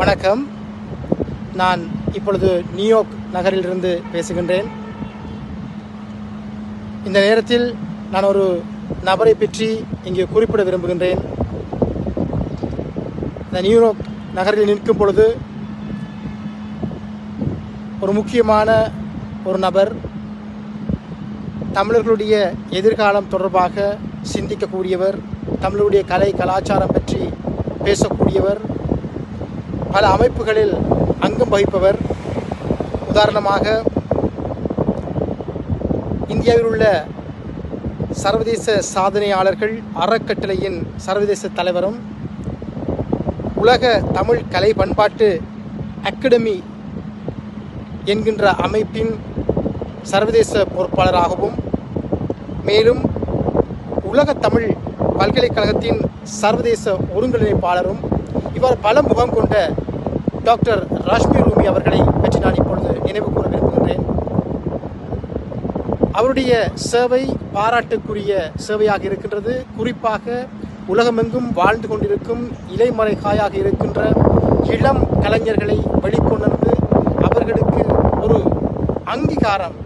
வணக்கம். நான் இப்பொழுது நியூயார்க் நகரிலிருந்து பேசுகின்றேன். இந்த நேரத்தில் நான் ஒரு நபரை பற்றி இங்கே குறிப்பிட விரும்புகின்றேன். இந்த நியூயார்க் நகரில் நிற்கும் பொழுது ஒரு முக்கியமான ஒரு நபர் தமிழர்களுடைய எதிர்காலம் தொடர்பாக சிந்திக்கக்கூடியவர் தமிழருடைய கலை கலாச்சாரம் பற்றி பேசக்கூடியவர் பல அமைப்புகளில் அங்கம் வகிப்பவர். உதாரணமாக இந்தியாவில் உள்ள சர்வதேச சாதனையாளர்கள் அறக்கட்டளையின் சர்வதேச தலைவரும் உலக தமிழ் கலை பண்பாட்டு அகாடமி என்கின்ற அமைப்பின் சர்வதேச பொறுப்பாளராகவும் மேலும் உலக தமிழ் பல்கலைக்கழகத்தின் சர்வதேச ஒருங்கிணைப்பாளரும் இவர் பல முகம் கொண்ட டாக்டர் ராஷ்மி ரூமி அவர்களை பற்றி நான் இப்பொழுது நினைவு கூற விரும்புகின்றேன். அவருடைய சேவை பாராட்டுக்குரிய சேவையாக இருக்கின்றது. குறிப்பாக உலகமெங்கும் வாழ்ந்து கொண்டிருக்கும் இலைமறை காயாக இருக்கின்ற இளம் கலைஞர்களை வெளிக்கொணர்ந்து அவர்களுக்கு ஒரு அங்கீகாரம்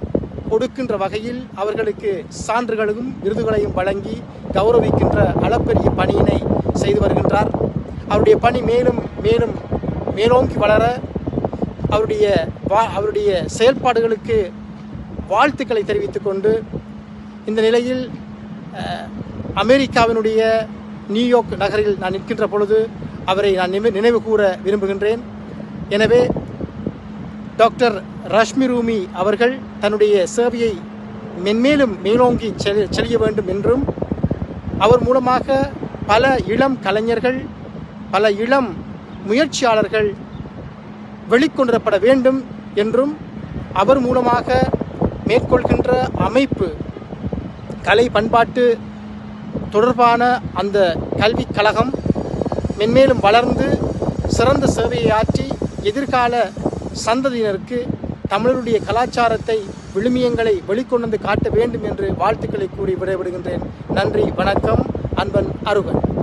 கொடுக்கின்ற வகையில் அவர்களுக்கு சான்றுகளையும் விருதுகளையும் வழங்கி கௌரவிக்கின்ற அளப்பெரிய பணியினை செய்து வருகின்றார். அவருடைய பணி மேலும் மேலும் மேலோங்கி வளர அவருடைய வா அவருடைய செயல்பாடுகளுக்கு வாழ்த்துக்களை தெரிவித்துக்கொண்டு இந்த நிலையில் அமெரிக்காவினுடைய நியூயார்க் நகரில் நான் நிற்கின்ற பொழுது அவரை நான் நினை- நினைவு கூற விரும்புகின்றேன். எனவே டாக்டர் ரஷ்மி ரூமி அவர்கள் தன்னுடைய சேவையை மென்மேலும் மேலோங்கி செல் செல்ல வேண்டும் என்றும் அவர் மூலமாக பல இளம் கலைஞர்கள் பல இளம் முயற்சியாளர்கள் வெளிக்கொணரப்பட வேண்டும் என்றும் அவர் மூலமாக மேற்கொள்கின்ற அமைப்பு கலை பண்பாட்டு தொடர்பான அந்த கல்விக் கழகம் மென்மேலும் வளர்ந்து சிறந்த சேவையை ஆற்றி எதிர்கால சந்ததியினருக்கு தமிழருடைய கலாச்சாரத்தை விழுமியங்களை வெளிக்கொண்டு காட்ட வேண்டும் என்று வாழ்த்துக்களை கூறி விடைபெறுகின்றேன். நன்றி வணக்கம் அன்பன் அருகன்.